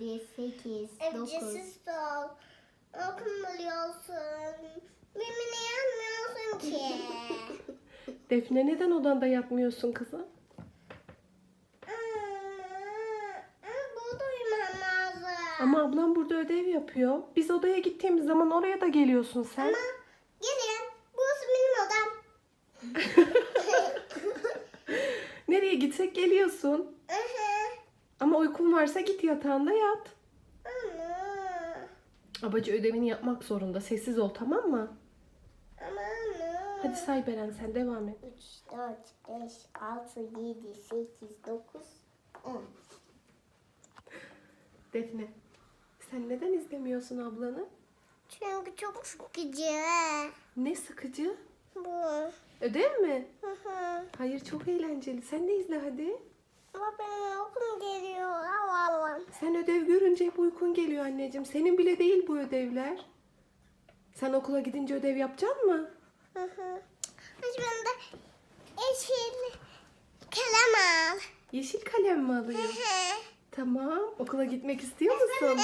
7, 8, 9. Evcisiz ol. Okumuyorsun. Mimini yapmıyorsun ki. Defne neden odanda yatmıyorsun kızım? Burada uyumam lazım. Ama ablam burada ödev yapıyor. Biz odaya gittiğimiz zaman oraya da geliyorsun sen. Ama gelin. Burası benim odam. Nereye gitsek geliyorsun. Hı hı. Ama uykun varsa git yatağında yat. Ana. Abacı ödevini yapmak zorunda. Sessiz ol tamam mı? Ama. Hadi say Beren sen devam et. 3, 4, 5, 6, 7, 8, 9, 10. Defne sen neden izlemiyorsun ablanı? Çünkü çok sıkıcı. Ne sıkıcı? Bu. Ödev mi? Hı hı. Hayır çok eğlenceli. Sen de izle hadi. Ama benim okulum geliyor. Allah Allah. Sen görünce hep uykun geliyor anneciğim. Senin bile değil bu ödevler. Sen okula gidince ödev yapacak mı? Hı hı. Ben de yeşil kalem al. Yeşil kalem mi Hı alayım? hı. Tamam. Okula gitmek istiyor musun? Evet.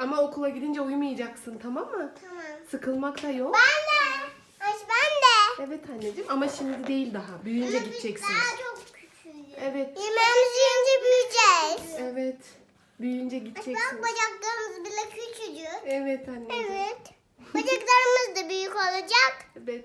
Ama okula gidince uyumayacaksın tamam mı? Tamam. Sıkılmak da yok. Ben de. Ay ben de. Evet anneciğim ama şimdi değil daha. Büyüyünce gideceksiniz. Daha çok Büyüyünce Bak gideceksiniz. bacaklarımız bile küçücük. Evet anneciğim. Evet. Bacaklarımız da büyük olacak. Evet.